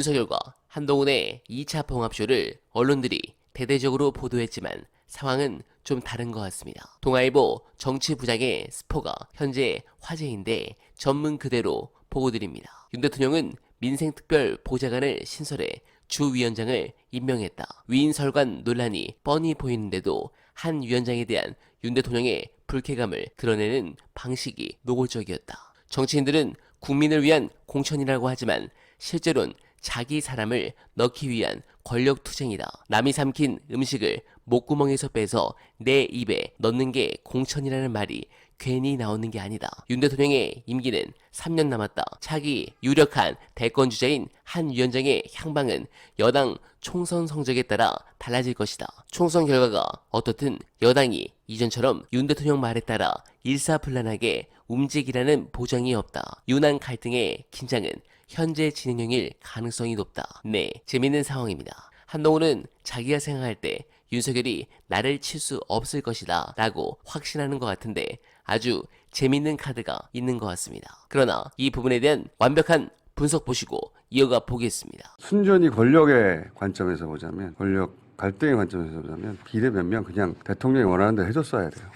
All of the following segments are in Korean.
윤석열과 한동훈의 2차 봉합쇼를 언론들이 대대적으로 보도했지만 상황은 좀 다른 것 같습니다. 동아일보 정치부장의 스포가 현재 화제인데 전문 그대로 보고드립니다. 윤 대통령은 민생특별 보좌관을 신설해 주 위원장을 임명했다. 위인설관 논란이 뻔히 보이는데도 한 위원장에 대한 윤 대통령의 불쾌감을 드러내는 방식이 노골적이었다. 정치인들은 국민을 위한 공천이라고 하지만 실제로는 자기 사람을 넣기 위한 권력 투쟁이다. 남이 삼킨 음식을 목구멍에서 빼서 내 입에 넣는 게 공천이라는 말이 괜히 나오는 게 아니다. 윤 대통령의 임기는 3년 남았다. 차기 유력한 대권 주자인 한 위원장의 향방은 여당 총선 성적에 따라 달라질 것이다. 총선 결과가 어떻든 여당이 이전처럼 윤 대통령 말에 따라 일사불란하게 움직이라는 보장이 없다. 유난 갈등의 긴장은 현재 진행형일 가능성이 높다. 네, 재밌는 상황입니다. 한동훈은 자기가 생각할 때 윤석열이 나를 칠 수 없을 것이다 라고 확신하는 것 같은데 아주 재밌는 카드가 있는 것 같습니다. 그러나 이 부분에 대한 완벽한 분석 보시고 이어가 보겠습니다. 순전히 권력의 관점에서 보자면 권력 갈등의 관점에서 보자면 비례 몇명 그냥 대통령이 원하는 대로 해줬어야 돼요.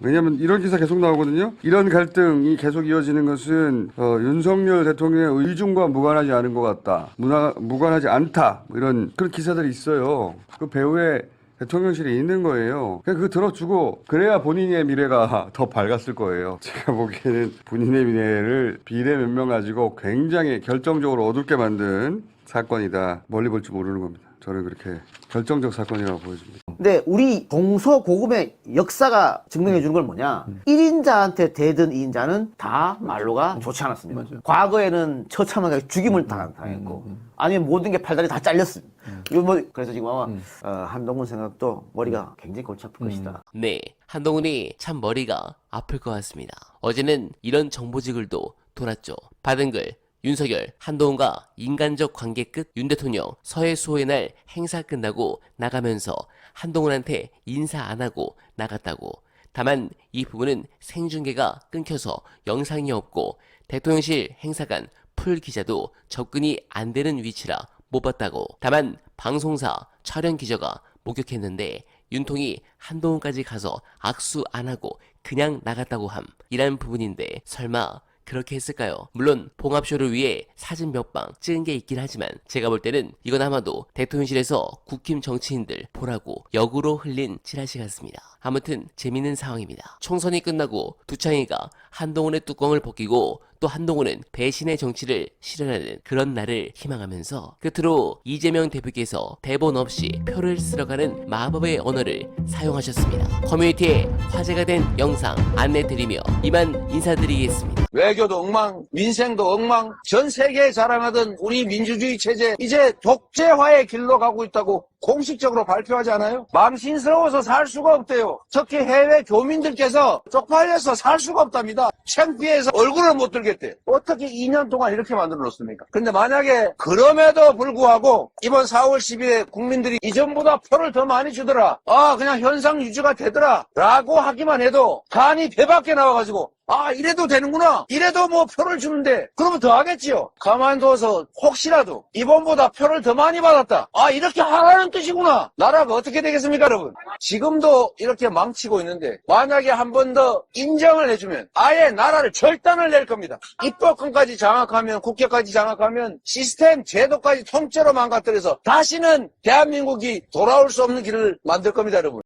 왜냐하면 이런 기사 계속 나오거든요. 이런 갈등이 계속 이어지는 것은 어, 윤석열 대통령의 의중과 무관하지 않은 것 같다. 무나, 무관하지 않다. 뭐 이런 그런 기사들이 있어요. 그 배후에 대통령실에 있는 거예요. 그냥 그거 들어주고 그래야 본인의 미래가 더 밝았을 거예요. 제가 보기에는 본인의 미래를 비례 몇 명 가지고 굉장히 결정적으로 어둡게 만든 사건이다. 멀리 볼 줄 모르는 겁니다. 저는 그렇게 결정적 사건이라고 보여집니다. 근데 우리 동서고금의 역사가 증명해 주는 건 뭐냐? 일 1인자한테 대든 2인자는 다 말로가 좋지 않았습니다. 과거에는 처참하게 죽임을 당- 당했고 아니면 모든 게 팔다리 다 잘렸습니다. 이거 뭐 그래서 지금 아마 어, 한동훈 생각도 머리가 굉장히 골치 아플 것이다. 네, 한동훈이 참 머리가 아플 것 같습니다. 어제는 이런 정보지글도 돌았죠. 받은 글 윤석열, 한동훈과 인간적 관계 끝 윤 대통령 서해 수호의 날 행사 끝나고 나가면서 한동훈한테 인사 안 하고 나갔다고. 다만 이 부분은 생중계가 끊겨서 영상이 없고 대통령실 행사관 풀 기자도 접근이 안 되는 위치라 못 봤다고. 다만 방송사 촬영 기자가 목격했는데 윤통이 한동훈까지 가서 악수 안 하고 그냥 나갔다고 함. 이란 부분인데 설마 그렇게 했을까요? 물론 봉합쇼를 위해 사진 몇 방 찍은 게 있긴 하지만 제가 볼 때는 이건 아마도 대통령실에서 국힘 정치인들 보라고 역으로 흘린 찌라시 같습니다. 아무튼 재밌는 상황입니다. 총선이 끝나고 두창이가 한동훈의 뚜껑을 벗기고 또 한동훈은 배신의 정치를 실현하는 그런 날을 희망하면서 끝으로 이재명 대표께서 대본 없이 표를 쓸어가는 마법의 언어를 사용하셨습니다. 커뮤니티에 화제가 된 영상 안내드리며 이만 인사드리겠습니다. 외교도 엉망, 민생도 엉망, 전 세계에 자랑하던 우리 민주주의 체제 이제 독재화의 길로 가고 있다고 공식적으로 발표하지 않아요? 망신스러워서 살 수가 없대요. 특히 해외 교민들께서 쪽팔려서 살 수가 없답니다. 창피해서 얼굴을 못 들겠대. 어떻게 2년 동안 이렇게 만들어 놓습니까? 근데 만약에 그럼에도 불구하고 이번 4월 10일에 국민들이 이전보다 표를 더 많이 주더라. 아 그냥 현상 유지가 되더라. 라고 하기만 해도 간이 배밖에 나와가지고 아 이래도 되는구나. 이래도 뭐 표를 주는데. 그러면 더 하겠지요. 가만둬서 혹시라도 이번보다 표를 더 많이 받았다. 아 이렇게 하라는 뜻이구나. 나라가 어떻게 되겠습니까 여러분? 지금도 이렇게 망치고 있는데 만약에 한 번 더 인정을 해주면 아예 나라를 절단을 낼 겁니다. 입법권까지 장악하면 국회까지 장악하면 시스템 제도까지 통째로 망가뜨려서 다시는 대한민국이 돌아올 수 없는 길을 만들 겁니다 여러분